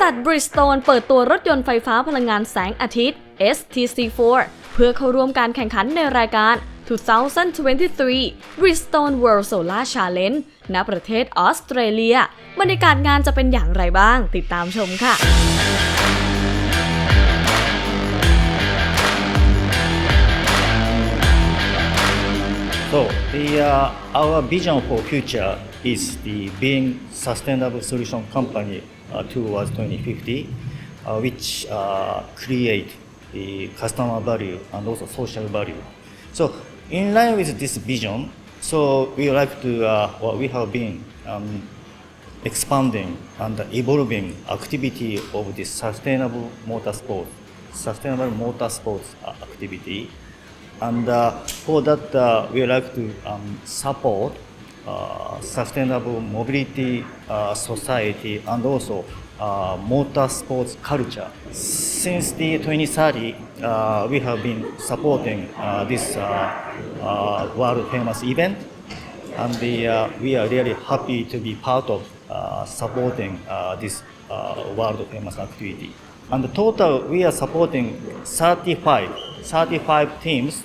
ษัท Bridgestone เปิดตัวรถยนต์ไฟฟ้าพลังงานแสงอาทิตย์ STC4 เพื่อเข้าร่วมการแข่งขันในรายการ 2023 Bridgestone World Solar Challenge ณ ประเทศออสเตรเลีย บรรยากาศงานจะเป็นอย่างไรบ้าง ติดตามชมค่ะ So the uh, our vision for future is the being sustainable solution company towards 2050, uh, which uh, create the customer value and also social value. So in line with this vision, so we like to uh, what we have been um, expanding and evolving activity of this sustainable motorsport, sustainable motorsports uh, activity. And uh, for that, uh, we like to um, support uh, sustainable mobility uh, society and also uh, motorsports culture. Since the 2030, uh, we have been supporting uh, this uh, uh, world famous event and the, uh, we are really happy to be part of uh, supporting uh, this uh, world famous activity. And the total, we are supporting 35, 35 teams,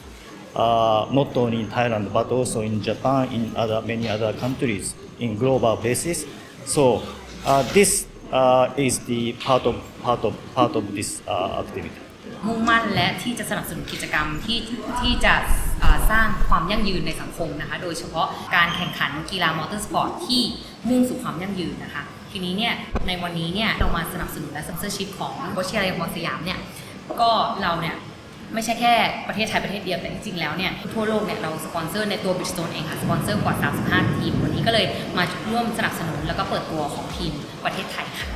uh, not only in Thailand but also in Japan, in other many other countries, in global basis. So uh, this uh, is the part of part of part of this uh, activity. มุ่งมั่นและที่จะสนับสนุนกิจกรรมที่ที่จะสร้างความยั่งยืนในสังคมนะคะ โดยเฉพาะการแข่งขันกีฬามอเตอร์สปอร์ตที่มุ่งสู่ความยั่งยืนนะคะ ทีนี้เนี่ยในวันนี้เนี่ยเรามาสนับสนุนและสปอนเซอร์ชิพของวชิรยมอสยามเนี่ยก็เราเนี่ย ไม่ใช่แค่ประเทศไทยประเทศเดียวแต่จริงๆแล้วเนี่ยทั่วโลกเนี่ยเราสปอนเซอร์ในตัว Bridgestone เองค่ะสปอนเซอร์กว่า 35 ทีม วันนี้ก็เลยมาร่วมสนับสนุนแล้วก็เปิดตัวของทีมประเทศไทยค่ะ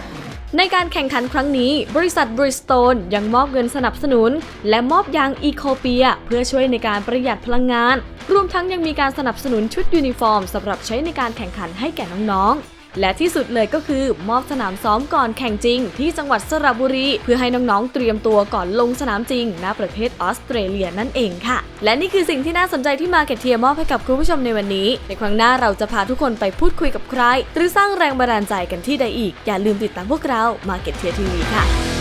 ในการแข่งขันครั้งนี้ บริษัท Bridgestone ยังมอบเงินสนับสนุน และมอบยางอีโคเปีย เพื่อช่วยในการประหยัดพลังงาน รวมทั้งยังมีการสนับสนุนชุดยูนิฟอร์มสำหรับใช้ในการแข่งขันให้แก่น้องๆ และที่สุดเลยก็คือมอบสนามซ้อมก่อนแข่งจริง ที่จังหวัดสระบุรี เพื่อให้น้องๆเตรียมตัวก่อนลงสนามจริงณประเทศออสเตรเลียนั่นเองค่ะ และนี่คือสิ่งที่น่าสนใจที่มาเก็ตเทียมอบให้กับคุณผู้ชมในวันนี้ ในครั้งหน้าเราจะพาทุกคนไปพูดคุยกับใคร หรือสร้างแรงบันดาลใจกันที่ใดอีก อย่าลืมติดตามพวกเรามาเก็ตเทียทีวีค่ะ